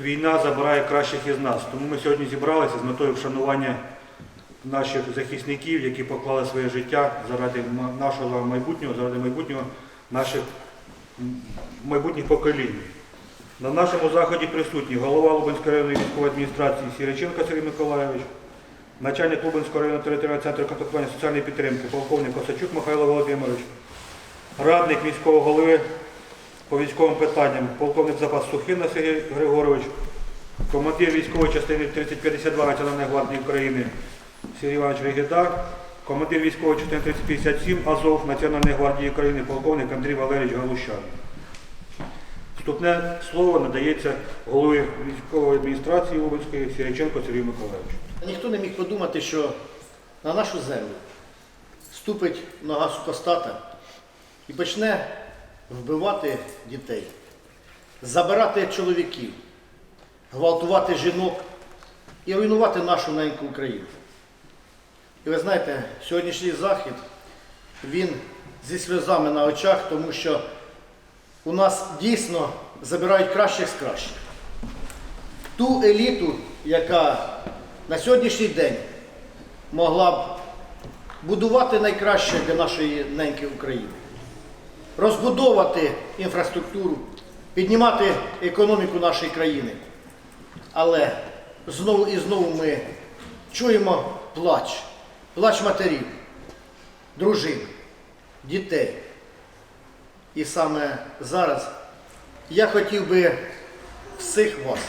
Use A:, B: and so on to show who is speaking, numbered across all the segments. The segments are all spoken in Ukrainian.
A: війна забирає кращих із нас. Тому ми сьогодні зібралися з метою вшанування наших захисників, які поклали своє життя заради нашого майбутнього, заради майбутнього наших майбутніх поколінь. На нашому заході присутні голова Лубенської районної військової адміністрації Сіриченко Сергій Миколайович, начальник Лубенського районного територіального центру контактування соціальної підтримки, полковник Косачук Михайло Володимирович, радник міського голови по військовим питанням, полковник запас Сухина Сергій Григорович, командир військової частини 3052 Національної гвардії України Сергій Іванович Регіда, командир військової частини 3057 Азов Національної гвардії України, полковник Андрій Валерійович Галущан. Вступне слово надається голові військової адміністрації Лубенської Сіряченко Сергію Миколаївичу.
B: Ніхто не міг подумати, що на нашу землю ступить нога супостата і почне вбивати дітей, забирати чоловіків, гвалтувати жінок і руйнувати нашу неньку Україну. І ви знаєте, сьогоднішній захід, він зі сльозами на очах, тому що у нас дійсно забирають кращих з кращих ту еліту, яка на сьогоднішній день могла б будувати найкраще для нашої неньки України, розбудовувати інфраструктуру, піднімати економіку нашої країни. Але знову і знову ми чуємо плач, плач матерів, дружин, дітей. І саме зараз я хотів би всіх вас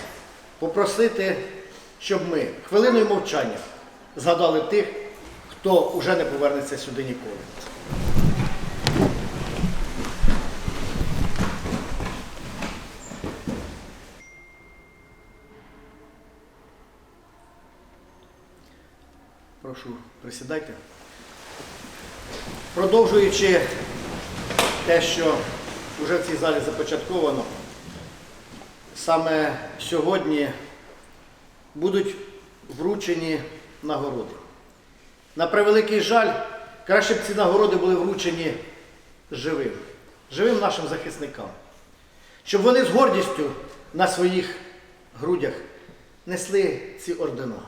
B: попросити, щоб ми хвилиною мовчання згадали тих, хто вже не повернеться сюди ніколи. Прошу, присідайте. Продовжуючи те, що вже в цій залі започатковано, саме сьогодні будуть вручені нагороди. На превеликий жаль, краще б ці нагороди були вручені живим, живим нашим захисникам, щоб вони з гордістю на своїх грудях несли ці ордена,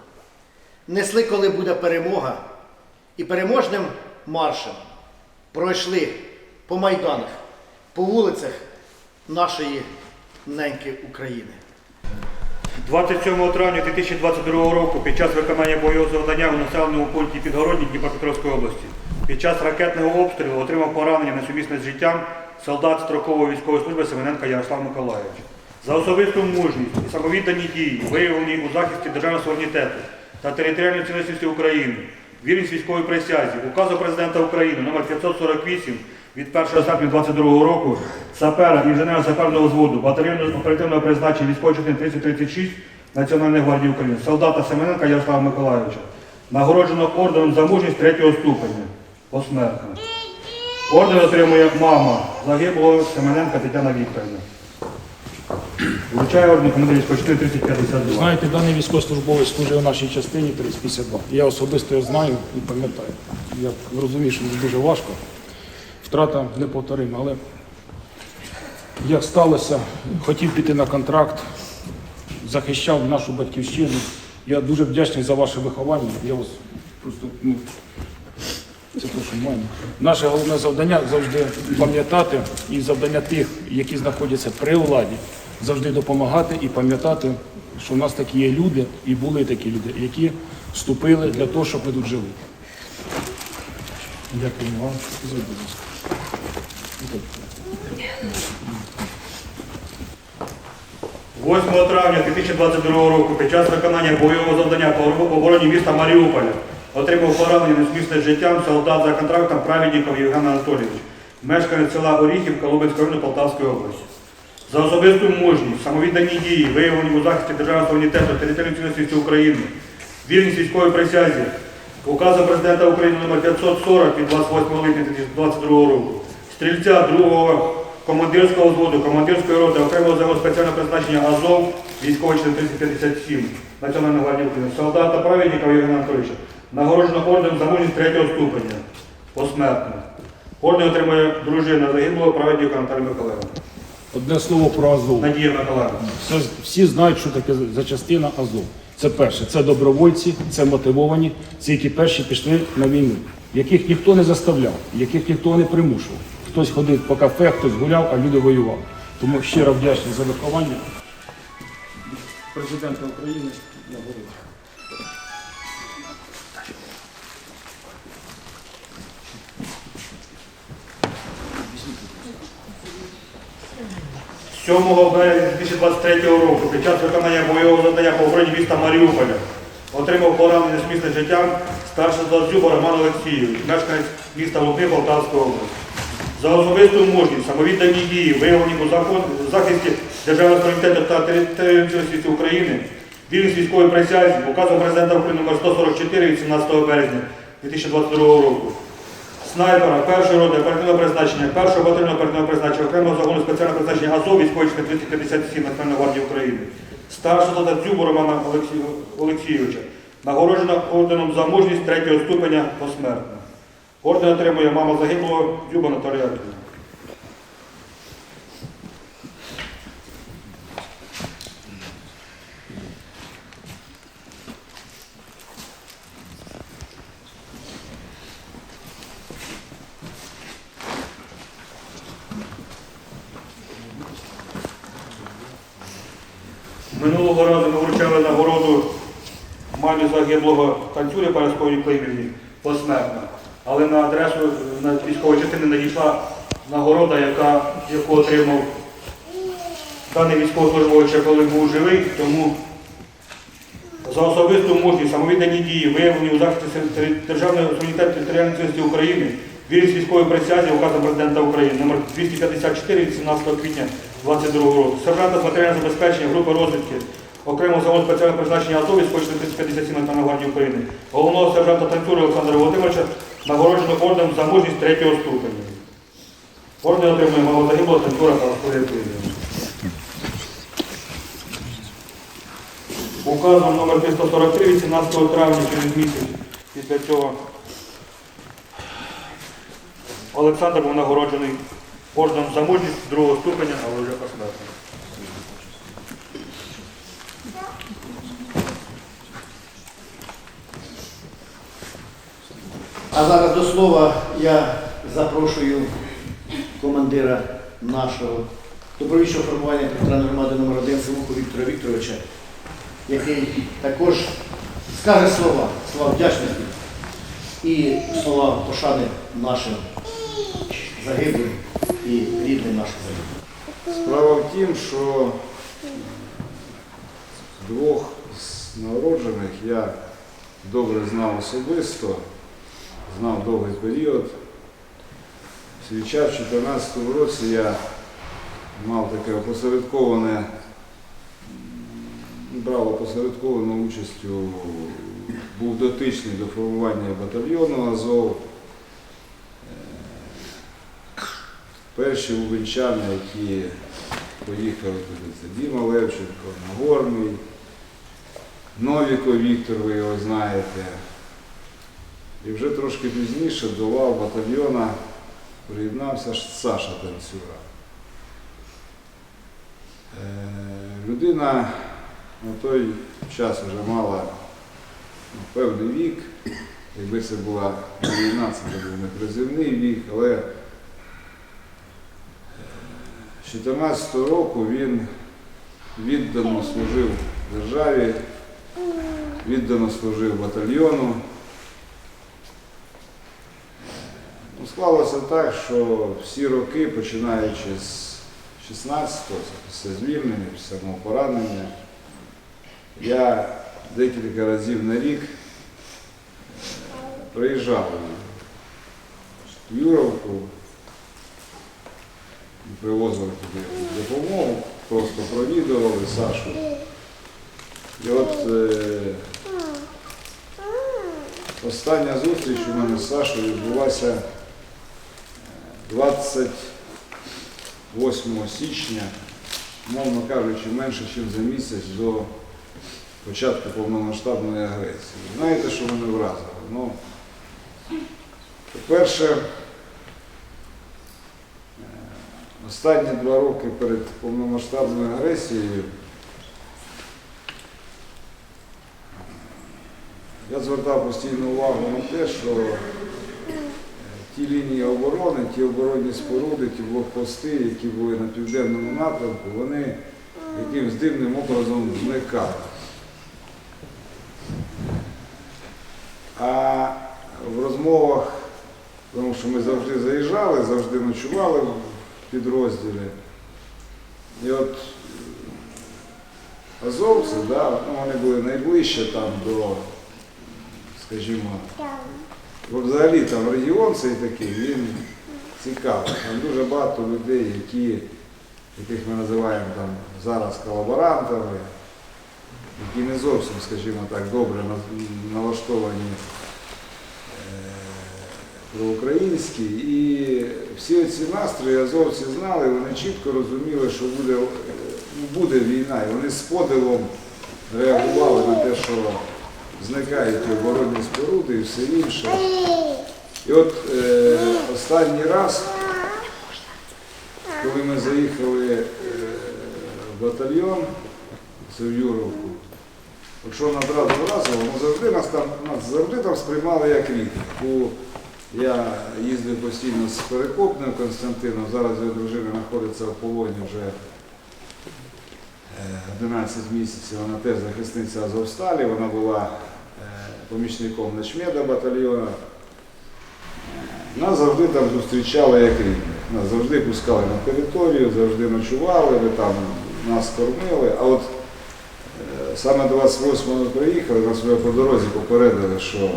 B: несли, коли буде перемога, і переможним маршем пройшли по майданах, по вулицях нашої неньки України.
A: 27 травня 2022 року під час виконання бойового завдання у населеному пункті Підгородні Дніпропетровської області під час ракетного обстрілу отримав поранення несумісне з життям солдат строкової військової служби Семененка Ярослав Миколаївич. За особисту мужність і самовіддані дії, виявлені у захисті державного суверенітету та територіальної цілісності України, вірність військової присязі, указу президента України номер 548 від 1 серпня 2022 року сапера інженера саперного взводу батальйону оперативного призначення військової частини 3036 Національної гвардії України, солдата Семененка Ярослава Миколаївича, нагороджено орденом за мужність третього ступеня. Посмертно. Орден отримує мама. Загиблого Семененка Тетяна Вікторівна. Вручає орден командир військової 3052.
C: Знаєте, даний військовослужбовець служив у нашій частині 3052. Я особисто його знаю і пам'ятаю. Я розумію, що це дуже важко. Втрата неповторима, але як сталося, хотів піти на контракт, захищав нашу батьківщину. Я дуже вдячний за ваше виховання. Я вас просто ну, це те, що маємо. Наше головне завдання завжди пам'ятати і завдання тих, які знаходяться при владі, завжди допомагати і пам'ятати, що в нас такі є люди, і були такі люди, які вступили для того, щоб ми тут жили. Дякую вам. Будь ласка.
A: 8 травня 2022 року під час виконання бойового завдання по обороні міста Маріуполя отримав поранення з життям солдат за контрактом Праведніков Євген Анатолійович, мешканець села Оріхівка Лубенського району Полтавської області. За особисту мужність, самовіддані дії, виявлені у захисті державного суверенітету, територіальної цілісності України, вірність військової присязі, указу президента України номер 540 від 28 липня 2022 року, стрільця другого командирського взводу, командирської роти, окремого загону спеціального призначення Азов, військовий член 357 Національної гвардії України, солдата праведника Євгена Анатолійовича, нагороджено орденом за мужність третього ступеня, посмертно. Орден отримує дружина загиблого праведника Наталія Миколаївна.
C: Одне слово про Азов.
A: Надія Миколаївна.
C: Все, всі знають, що таке за частина Азов. Це перше, це добровольці, це мотивовані, це які перші пішли на війну, яких ніхто не заставляв, яких ніхто не примушував. Хтось ходив по кафе, хтось гуляв, а люди воювали. Тому щиро вдячний за виховання президента України. нагородив.
A: 7 березня 2023 року під час виконання бойового завдання по обороні міста Маріуполя отримав поранення з місця життя старший Злазюба Роман Олексійович, мешканець міста Лубни Полтавської області. За особисту мужність, самовіддані дії, виявлені у захисті державного суверенітету та територіальності України, вільність військової присязі, указом президента України номер 144 від 17 березня 2022 року. Снайпера першої роди оперативного призначення, першого батальйону оперативного призначення, окремого загону спеціального призначення АЗОВ військової 257 Національної гвардії України. Старшого солдата Дзюбу Романа Олексійовича, нагороджена орденом за мужність третього ступеня посмертно. Орден отримує мама загиблого Дзюба Наталія Яківна. Минулого разу ми вручали нагороду мамі загиблого танцюря Парасковій Климівні посмертно. Але на адресу на військової частини надійшла нагорода, яка, яку отримав даний військовослужбовець, коли був живий, тому за особисту мужність, самовіддані дії, виявлені у захисті державного суверенітету територіальної цілісності України, вірність військової присязі указом президента України номер 254 від 17 квітня 2022 року. Сержанта з матеріального забезпечення групи розвідки окремого заводу спеціального призначення АТО від 357 Національної гвардії України, головного сержанта танцюра Олександра Володимировича нагороджено орденом за мужність третього ступеня. Орден отримує малозагиблого танцюра Параскові України. Указом номер 343 від 17 травня через місяць після цього Олександр був нагороджений орденом за мужність другого ступеня, але вже посмертно.
B: А зараз до слова я запрошую командира нашого добровільчого формування територіальної громади номер 1 Сивуху Віктора Вікторовича, який також скаже слова, слова вдячності і слова пошани нашим загиблим і рідним нашим загиблим.
D: Справа в тім, що двох з народжених я добре знав особисто, знав довгий період. Свій в 2014 році, я мав таке опосередковане, брав опосередковану участь у, був дотичний до формування батальйону Азов. Перші лубенчани, які поїхали туди, це Діма Левченко, Нагорний, Новіков Віктор, ви його знаєте. І вже трошки пізніше до лав батальйона приєднався Саша Танцюра. Е, Людина на той час вже мала ну, певний вік. Якби це була війна, це був не призивний вік, але 2014 року він віддано служив державі, віддано служив батальйону. Ну, Склалося так, що всі роки, починаючи з 16-го, після звільнення, після мого поранення, я декілька разів на рік приїжджав в Юровку, привозили туди допомогу, просто провідували Сашу. І от е, остання зустріч у мене з Сашою відбулася е, 28 січня, мовно кажучи, менше, ніж за місяць до початку повномасштабної агресії. Знаєте, що мене вразило? Ну, по-перше, останні два роки перед повномасштабною агресією я звертав постійну увагу на те, що е, ті лінії оборони, ті оборонні споруди, ті блокпости, які були на південному напрямку, вони якимсь дивним образом зникали. А в розмовах, тому що ми завжди заїжджали, завжди ночували підрозділі. І от азовці, да, ну, вони були найближче там до, скажімо, бо взагалі там регіон цей такий, він цікавий. Там дуже багато людей, які, яких ми називаємо там зараз колаборантами, які не зовсім, скажімо так, добре налаштовані проукраїнські. І всі ці настрої азовці знали, вони чітко розуміли, що буде, е, буде війна. І вони з подивом реагували на те, що зникають оборонні споруди і все інше. І от е, останній раз, коли ми заїхали е, в батальйон, це в Юровку, от що нас одразу вразило, ну завжди нас там нас завжди там сприймали як рідних. У- Я їздив постійно з Перекопним Константином, зараз його дружина знаходиться в полоні вже е, 11 місяців, вона теж захисниця Азовсталі, вона була е, помічником начмеда батальйону. Нас завжди там зустрічали як рідних. Нас завжди пускали на територію, завжди ночували, ми там нас кормили. А от е, саме 28-го ми приїхали, нас вже по дорозі попередили, що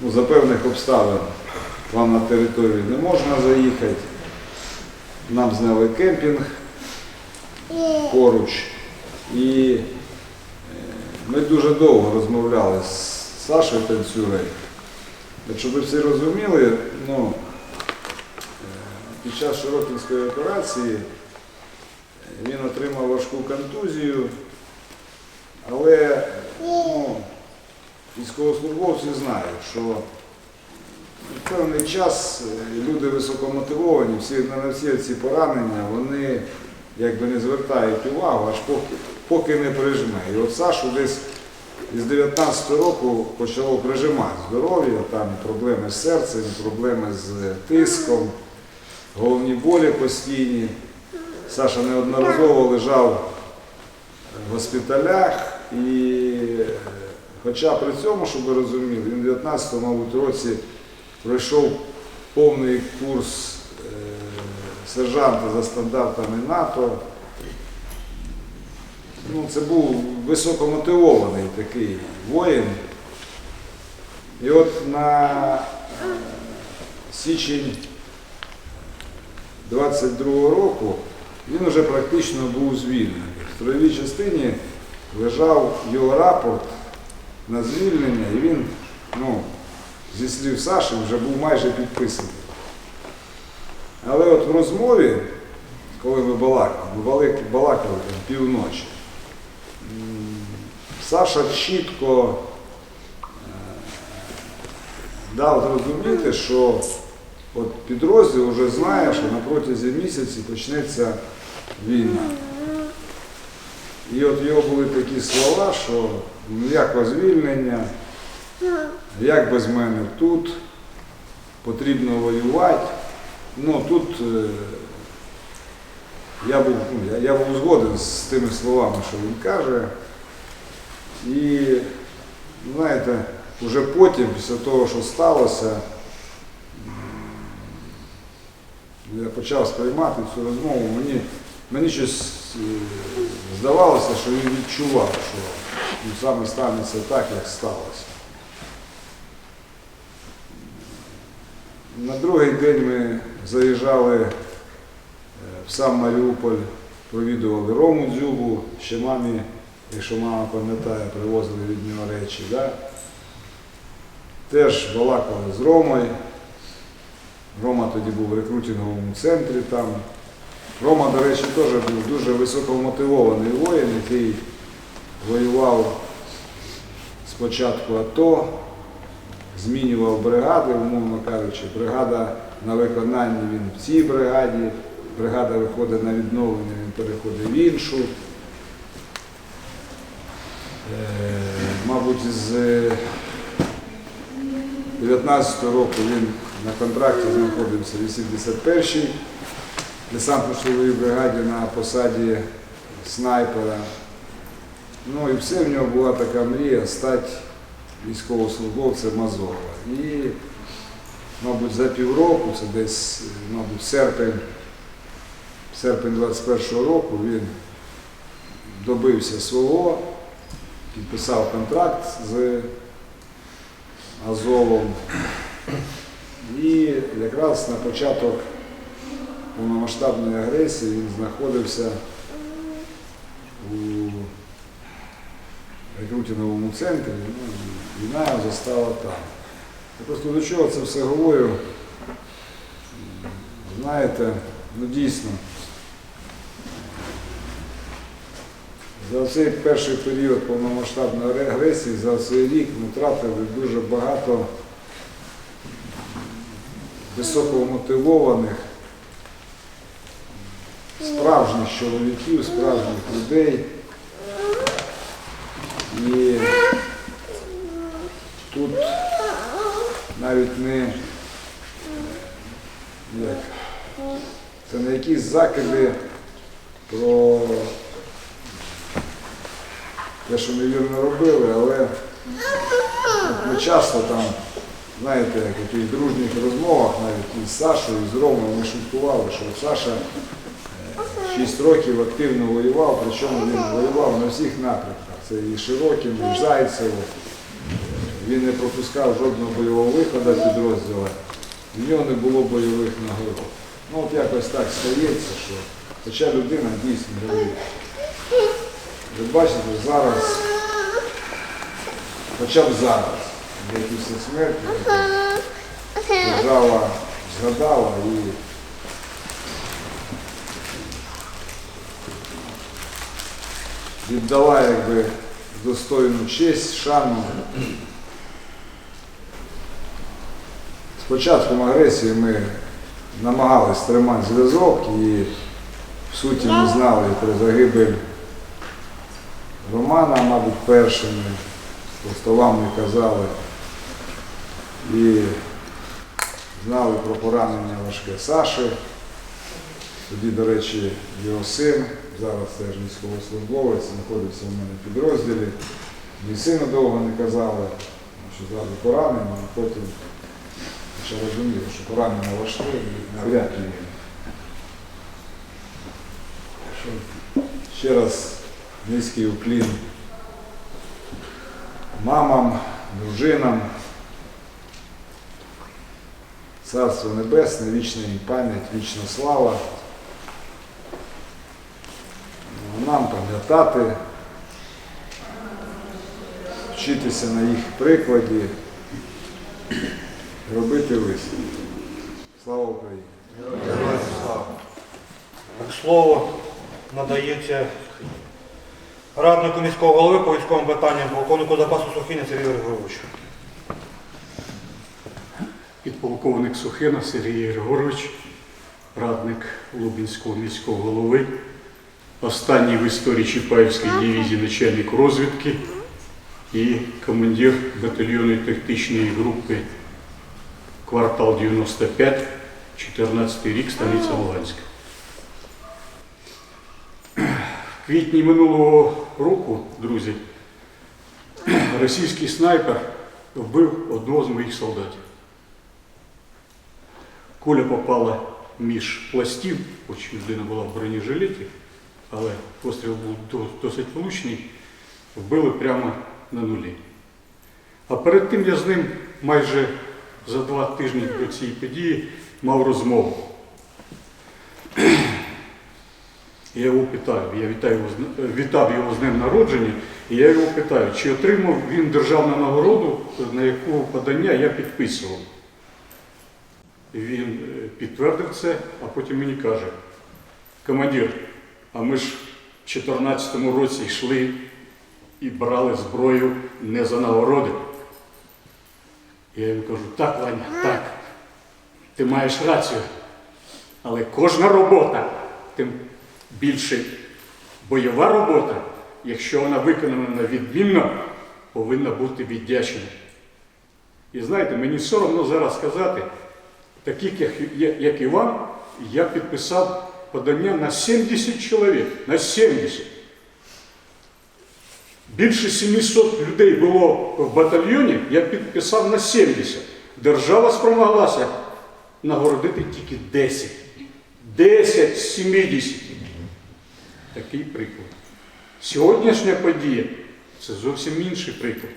D: ну, за певних обставин вам на територію не можна заїхати. Нам зняли кемпінг поруч. І е, ми дуже довго розмовляли з Сашою Танцюрою. Якщо ви всі розуміли, ну, е, під час Широкінської операції е, він отримав важку контузію, але ну, військовослужбовці знають, що певний час е, люди високомотивовані, всі, на всі ці поранення, вони якби не звертають увагу, аж поки, поки не прижме. І от Сашу десь із 19 року почало прижимати здоров'я, там проблеми з серцем, проблеми з тиском, головні болі постійні. Саша неодноразово лежав в госпіталях і е, хоча при цьому, щоб ви розуміли, він в 19 мабуть, році пройшов повний курс е, сержанта за стандартами НАТО. Ну, це був високомотивований такий воїн. І от на е, січень 22-го року він вже практично був звільнений. В строєвій частині лежав його рапорт на звільнення, і він, ну, зі слів Саші, вже був майже підписаний. Але от в розмові, коли ми балакали, ми балакали там півночі, Саша чітко е, дав зрозуміти, що от підрозділ вже знає, що на протязі місяці почнеться війна. І от його були такі слова, що ніякого звільнення, як без мене тут, потрібно воювати. Ну тут е, я був, ну, я, був згоден з тими словами, що він каже. І знаєте, вже потім, після того, що сталося, я почав сприймати цю розмову, мені, мені щось е, здавалося, що він відчував, що саме станеться так, як сталося. На другий день ми заїжджали е, в сам Маріуполь, провідували Рому Дзюбу, ще мамі, якщо мама пам'ятає, привозили від нього речі. Да? Теж балакали з Ромою. Рома тоді був в рекрутинговому центрі там. Рома, до речі, теж був дуже високомотивований воїн, який воював спочатку АТО, змінював бригади, умовно кажучи. Бригада на виконанні він в цій бригаді, бригада виходить на відновлення, він переходить в іншу. Е, Мабуть, з 19 року він на контракті знаходився в 81-й десантно-штурмовій бригаді на посаді снайпера. Ну і все в нього була така мрія стати військовослужбовцем Азова. І, мабуть, за півроку, це десь, мабуть, серпень, серпень 21-го року він добився свого, підписав контракт з Азовом. І якраз на початок повномасштабної агресії він знаходився у рекрутинговому центрі, ну, війна застала там. Я просто до чого це все говорю? Знаєте, ну дійсно, за цей перший період повномасштабної агресії, за цей рік ми втратили дуже багато високомотивованих, справжніх чоловіків, справжніх людей. І тут навіть не як, це не якісь закиди про те, що ми вірно робили, але ми часто там, знаєте, в якихось дружніх розмовах, навіть із Сашою, і з Ромою, ми шуткували, що Саша е, 6 років активно воював, причому він воював на всіх напрямках. Це і Широкін, і Зайцево. Він не пропускав жодного бойового виходу підрозділу. В нього не було бойових нагород. Ну от якось так стається, що хоча людина дійсно героїчна. Ви бачите, зараз, хоча б зараз, де після смерті, держава згадала і віддала якби достойну честь, шану. З початком агресії ми намагались тримати зв'язок і в суті ми знали про загибель Романа, мабуть, першими, просто вам не казали. І знали про поранення важке Саші. Тоді, до речі, його син, зараз теж військовослужбовець, знаходився в мене в підрозділі. Мій сину довго не казали, що зразу поранення, а потім ще розуміли, що поранення важке і навряд ли. Ще раз низький уклін мамам, дружинам. Царство Небесне, вічна їм пам'ять, вічна слава. Нам пам'ятати, вчитися на їх прикладі, робити висновки. Слава Україні!
A: Слово надається раднику міського голови по військовим питанням, полковнику запасу Сухіна Сергію Григоровичу.
E: підполковник Сухина Сергій Григорович, радник Лубінського міського голови, останній в історії Чапаївської дивізії начальник розвідки і командир батальйонної тактичної групи квартал 95, 14 рік, станиця Луганська. В квітні минулого року, друзі, російський снайпер вбив одного з моїх солдатів. Куля попала між пластів, хоч людина була в бронежилеті, але постріл був досить влучний, вбили прямо на нулі. А перед тим я з ним майже за два тижні до цієї події мав розмову. Я його питаю, я вітаю його, е, вітав його з днем народження, і я його питаю, чи отримав він державну нагороду, на яку подання я підписував. Він е, підтвердив це, а потім мені каже, командир, а ми ж в 2014 році йшли і брали зброю не за нагороди. Я йому кажу, так, Ваня, так, ти маєш рацію. Але кожна робота, тим більше бойова робота, якщо вона виконана відмінно, повинна бути віддячена. І знаєте, мені соромно зараз сказати, таких, як, і вам, я підписав подання на 70 чоловік. На 70. Більше 700 людей було в батальйоні, я підписав на 70. Держава спромоглася нагородити тільки 10. 10 з 70. Такий приклад. Сьогоднішня подія це зовсім інший приклад.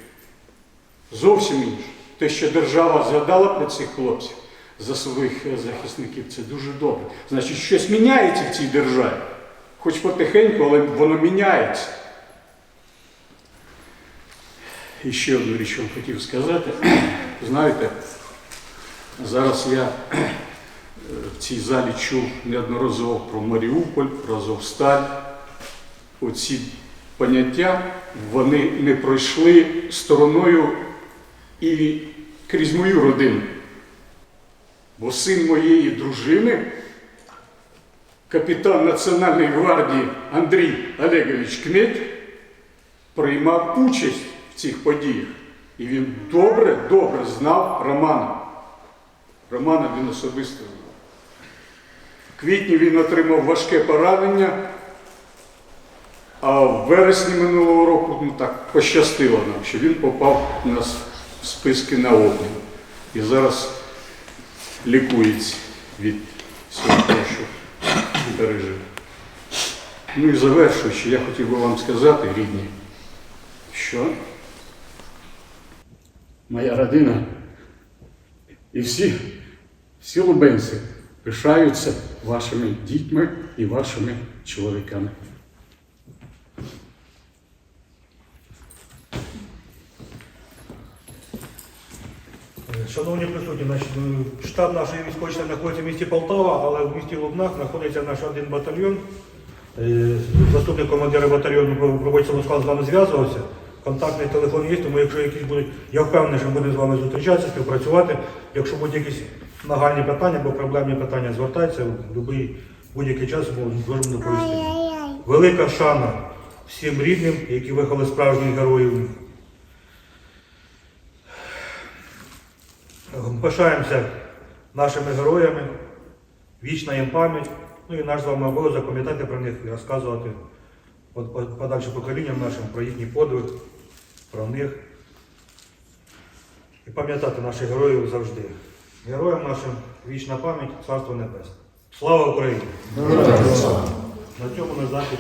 E: Зовсім інший. Те, що держава згадала про цих хлопців, за своїх е, захисників, це дуже добре. Значить, щось міняється в цій державі. Хоч потихеньку, але воно міняється. І ще одну річ вам хотів сказати. Знаєте, зараз я е, в цій залі чув неодноразово про Маріуполь, про Азовсталь. Оці поняття вони не пройшли стороною і крізь мою родину. Бо син моєї дружини, капітан Національної гвардії Андрій Олегович Кметь, приймав участь цих подіях. І він добре, добре знав Романа. Романа він особисто знав. В квітні він отримав важке поранення, а в вересні минулого року ну так пощастило нам, що він попав в списки на обмін. І зараз лікується від всього того, що пережив. Ну і завершуючи, я хотів би вам сказати, рідні, що моя родина і всі, всі лубенці пишаються вашими дітьми і вашими чоловіками.
A: Шановні присутні, значить, е, штаб нашої військової знаходиться в місті Полтава, але в місті Лубнах знаходиться наш один батальйон. Е, Заступник командира батальйону проводиться склад з вами зв'язувався. Контактний телефон є, тому якщо якісь будуть, я впевнений, що ми будемо з вами зустрічатися, співпрацювати. Якщо будуть якісь нагальні питання або проблемні питання, звертайтеся в будь-який, будь-який час можемо доповісти. Велика шана всім рідним, які виховали справжніх героїв. Пишаємося нашими героями, вічна їм пам'ять, ну і наш з вами обов'язок пам'ятати про них і розказувати под- под- подальшим поколінням нашим про їхній подвиг, про них. І пам'ятати наших героїв завжди. Героям нашим вічна пам'ять, царство небесне. Слава Україні! На цьому на захід.